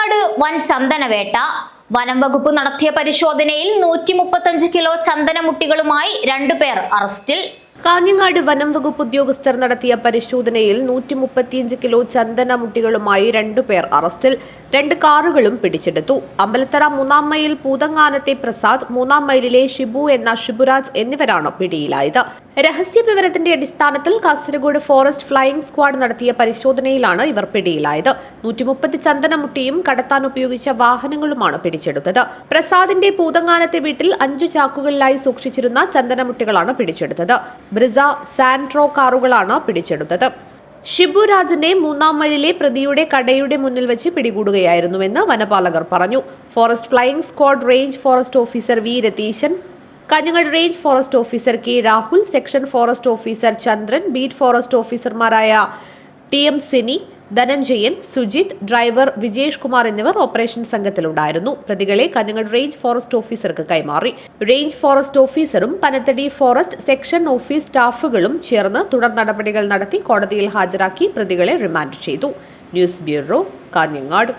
കാഞ്ഞങ്ങാട് വൻ ചന്ദനവേട്ട. വനം വകുപ്പ് നടത്തിയ പരിശോധനയിൽ നൂറ്റി മുപ്പത്തഞ്ച് കിലോ ചന്ദനമുട്ടികളുമായി രണ്ടുപേർ അറസ്റ്റിൽ. കാഞ്ഞങ്ങാട് വനം വകുപ്പ് ഉദ്യോഗസ്ഥർ നടത്തിയ പരിശോധനയിൽ നൂറ്റി മുപ്പത്തിയഞ്ച് കിലോ ചന്ദന മുട്ടികളുമായി രണ്ടുപേർ അറസ്റ്റിൽ. രണ്ട് കാറുകളും പിടിച്ചെടുത്തു. അമ്പലത്തറ മൂന്നാം മൈൽ പൂതങ്ങാനത്തെ പ്രസാദ് മൂന്നാം മൈലിലെ ഷിബു എന്ന ഷിബുരാജ് എന്നിവരാണ് പിടിയിലായത്. രഹസ്യ വിവരത്തിന്റെ അടിസ്ഥാനത്തിൽ കാസർഗോഡ് ഫോറസ്റ്റ് ഫ്ലൈയിംഗ് സ്ക്വാഡ് നടത്തിയ പരിശോധനയിലാണ് ഇവർ പിടിയിലായത്. നൂറ്റി മുപ്പത് ചന്ദനമുട്ടിയും കടത്താൻ ഉപയോഗിച്ച വാഹനങ്ങളുമാണ് പിടിച്ചെടുത്തത്. പ്രസാദിന്റെ പൂതങ്ങാനത്തെ വീട്ടിൽ അഞ്ചു ചാക്കുകളിലായി സൂക്ഷിച്ചിരുന്ന ചന്ദനമുട്ടികളാണ് പിടിച്ചെടുത്തത്. ബ്രിസ സാൻട്രോ കാറുകളാണ് പിടിച്ചെടുത്തത്. ഷിബു രാജിനെ മൂന്നാം മൈലിലെ പ്രതിയുടെ കടയുടെ മുന്നിൽ വെച്ച് പിടികൂടുകയായിരുന്നുവെന്ന് വനപാലകർ പറഞ്ഞു. Forest flying squad range forest officer V. Ratheeshan Kanhangad range forest officer K Rahul section forest officer Chandran beat forest ഓഫീസർമാരായ T M Sini Dhananjayan Sujith driver Vijesh Kumar എന്നിവർ ഓപ്പറേഷൻ സംഘത്തിലുണ്ടായിരുന്നു. പ്രതികളെ കഞ്ഞങ്ങൾ റേഞ്ച് ഫോറസ്റ്റ് ഓഫീസർക്ക് കൈമാറി. Range forest ഓഫീസറും Panathady forest section office സ്റ്റാഫുകളും ചേർന്ന് തുടർ നടപടികൾ നടത്തി കോടതിയിൽ ഹാജരാക്കി പ്രതികളെ റിമാൻഡ് ചെയ്തു. News bureau Kanhangad.